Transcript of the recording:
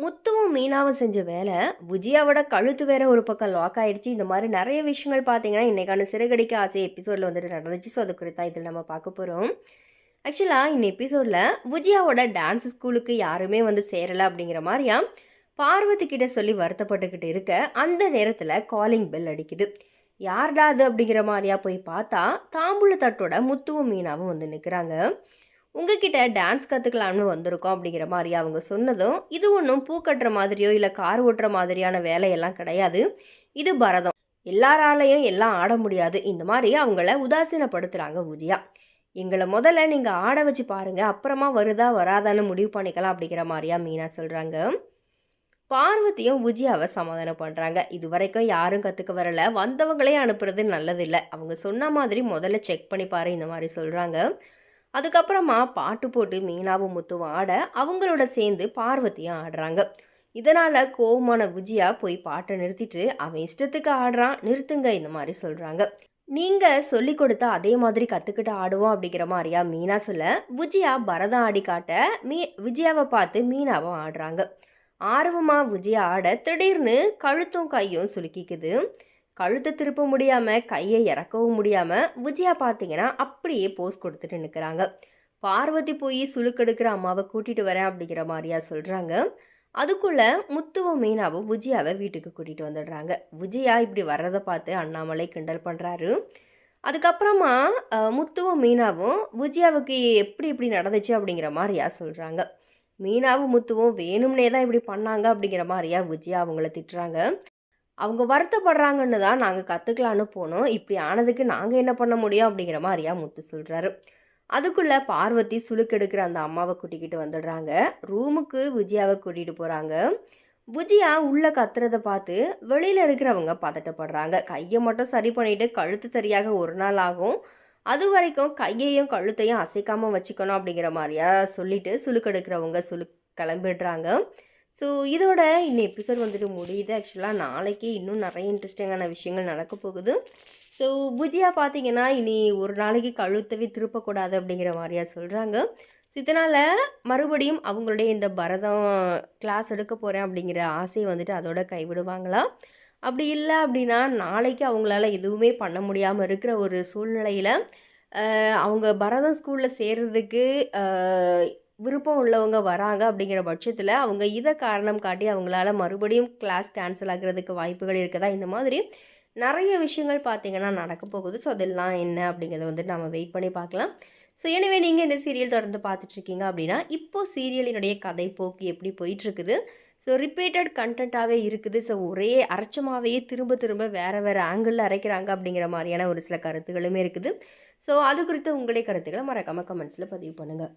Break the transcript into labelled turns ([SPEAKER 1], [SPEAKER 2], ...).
[SPEAKER 1] முத்துவும் மீனாவும் செஞ்ச வேலை. விஜயாவோட கழுத்து வேற ஒரு பக்கம் லாக் ஆயிடுச்சு. இந்த மாதிரி நிறைய விஷயங்கள் பார்த்தீங்கன்னா இன்றைக்கான சிறகடிக்க ஆசை எபிசோடில் வந்துட்டு நடந்துச்சு. ஸோ அது குறித்தா இதில் நம்ம பார்க்க போகிறோம் ஆக்சுவலாக இந்த எபிசோடில் விஜயாவோட டான்ஸ் ஸ்கூலுக்கு யாருமே வந்து சேரலை அப்படிங்கிற மாதிரியா பார்வதி கிட்ட சொல்லி வருத்தப்பட்டுக்கிட்டு இருக்க அந்த நேரத்தில் காலிங் பெல் அடிக்குது. யார்டா அது அப்படிங்கிற மாதிரியா போய் பார்த்தா தாம்பூல தட்டோட முத்துவும் மீனாவும் வந்து நிற்கிறாங்க உங்ககிட்ட டான்ஸ் கற்றுக்கலாம்னு வந்திருக்கோம் அப்படிங்கிற மாதிரி அவங்க சொன்னதும் இது ஒன்றும் பூ கட்டுற மாதிரியோ இல்லை கார் ஓட்டுற மாதிரியான வேலையெல்லாம் கிடையாது. இது பரதம். எல்லாராலையும் எல்லாம் ஆட முடியாது. இந்த மாதிரி அவங்கள உதாசீனப்படுத்துகிறாங்க உதியா எங்களை முதல்ல நீங்கள் ஆட வச்சு பாருங்கள் அப்புறமா வருதா வராதான்னு முடிவு பண்ணிக்கலாம் அப்படிங்கிற மாதிரியா மீனா சொல்கிறாங்க பார்வதியும் விஜயாவை சமாதானம் பண்ணுறாங்க இது வரைக்கும் யாரும் கற்றுக்க வரல. வந்தவங்களே அனுப்புறது நல்லதில்லை. அவங்க சொன்ன மாதிரி முதல்ல செக் பண்ணி பாரு இந்த மாதிரி சொல்கிறாங்க அதுக்கப்புறமா பாட்டு போட்டு மீனாவும் முத்துவும் ஆட அவங்களோட சேர்ந்து பார்வதியும் ஆடுறாங்க. இதனால் கோவமான விஜயா போய் பாட்டை நிறுத்திட்டு அவன் இஷ்டத்துக்கு ஆடுறான் நிறுத்துங்க இந்த மாதிரி சொல்கிறாங்க நீங்கள் சொல்லி கொடுத்தா அதே மாதிரி கற்றுக்கிட்டு ஆடுவோம் அப்படிங்கிற மாதிரியா மீனா சொல்ல விஜயா பரதம் ஆடி காட்ட மீ விஜயாவை பார்த்து மீனாவும் ஆடுறாங்க. ஆர்வமாக விஜயா ஆட திடீர்னு கழுத்தும் கையும் சுலுக்கிக்குது. கழுத்தை திருப்ப முடியாமல் கையை இறக்கவும் முடியாமல் விஜயா பார்த்தீங்கன்னா அப்படியே போஸ் கொடுத்துட்டு நிற்கிறாங்க பார்வதி போய் சுழுக்கெடுக்கிற அம்மாவை கூட்டிகிட்டு வரேன் அப்படிங்கிற மாதிரியா சொல்கிறாங்க அதுக்குள்ளே முத்துவும் மீனாவும் விஜயாவை வீட்டுக்கு கூட்டிகிட்டு வந்துடுறாங்க. விஜயா இப்படி வர்றதை பார்த்து அண்ணாமலை கிண்டல் பண்ணுறாரு அதுக்கப்புறமா முத்துவும் மீனாவும் விஜயாவுக்கு எப்படி இப்படி நடந்துச்சு அப்படிங்கிற மாதிரியா சொல்கிறாங்க மீனாவும் முத்துவும் வேணும்னே தான் இப்படி பண்ணாங்க அப்படிங்கிற மாதிரியா விஜயா அவங்கள திட்டுறாங்க. அவங்க வருத்தப்படுறாங்கன்னு தான் நாங்கள் கற்றுக்கலான்னு போனோம். இப்படி ஆனதுக்கு நாங்கள் என்ன பண்ண முடியும் அப்படிங்கிற மாதிரியா முத்து சொல்கிறாரு அதுக்குள்ளே பார்வதி சுழுக்கெடுக்கிற அந்த அம்மாவை கூட்டிக்கிட்டு வந்துடுறாங்க. ரூமுக்கு விஜயாவை கூட்டிகிட்டு போகிறாங்க விஜயா உள்ளே கத்துறதை பார்த்து வெளியில் இருக்கிறவங்க பதட்டப்படுறாங்க. கையை மட்டும் சரி பண்ணிவிட்டு கழுத்து சரியாக ஒரு நாள் ஆகும். அது வரைக்கும் கையையும் கழுத்தையும் அசைக்காமல் வச்சுக்கணும் அப்படிங்கிற மாதிரியா சொல்லிவிட்டு சுழுக்கெடுக்கிறவங்க சுழு கிளம்பிடுறாங்க. ஸோ இதோட இந்த எபிசோட் வந்துட்டு முடியுது. ஆக்சுவலாக நாளைக்கு இன்னும் நிறைய இன்ட்ரெஸ்டிங்கான விஷயங்கள் நடக்க போகுது. ஸோ புஜியாக பார்த்தீங்கன்னா இனி ஒரு நாளைக்கு கழுத்தவே திருப்பக்கூடாது அப்படிங்கிற மாதிரியா சொல்கிறாங்க ஸோ இதனால் மறுபடியும் அவங்களுடைய இந்த பரதம் கிளாஸ் எடுக்க போகிறேன் அப்படிங்கிற ஆசையை வந்துட்டு அதோட கைவிடுவாங்களா? அப்படி இல்லை அப்படின்னா நாளைக்கு அவங்களால எதுவுமே பண்ண முடியாமல் இருக்கிற ஒரு சூழ்நிலையில் அவங்க பரதம் ஸ்கூலில் சேர்கிறதுக்கு விருப்பம் உள்ளவங்க வராங்க அப்படிங்கிற பட்சத்தில் அவங்க இதை காரணம் காட்டி அவங்களால மறுபடியும் கிளாஸ் கேன்சல் ஆகிறதுக்கு வாய்ப்புகள் இருக்குதா? இந்த மாதிரி நிறைய விஷயங்கள் பார்த்திங்கன்னா நடக்க போகுது. ஸோ அதெல்லாம் என்ன அப்படிங்கிறத வந்து நம்ம வெயிட் பண்ணி பார்க்கலாம். ஸோ எனவே நீங்கள் இந்த சீரியல் தொடர்ந்து பார்த்துட்ருக்கீங்க அப்படின்னா இப்போது சீரியலினுடைய கதை போக்கு எப்படி போயிட்டுருக்குது ஸோ ரிப்பீட்டட் கண்டென்ட்டாகவே இருக்குது. ஸோ ஒரே அரைச்சமாகவே திரும்ப திரும்ப வேறு வேறு ஆங்கிளில் அரைக்கிறாங்க அப்படிங்கிற மாதிரியான ஒரு சில கருத்துகளுமே இருக்குது. ஸோ அது குறித்து உங்களுடைய கருத்துக்களை மறக்காமல் கமெண்ட்ஸில் பதிவு பண்ணுங்கள்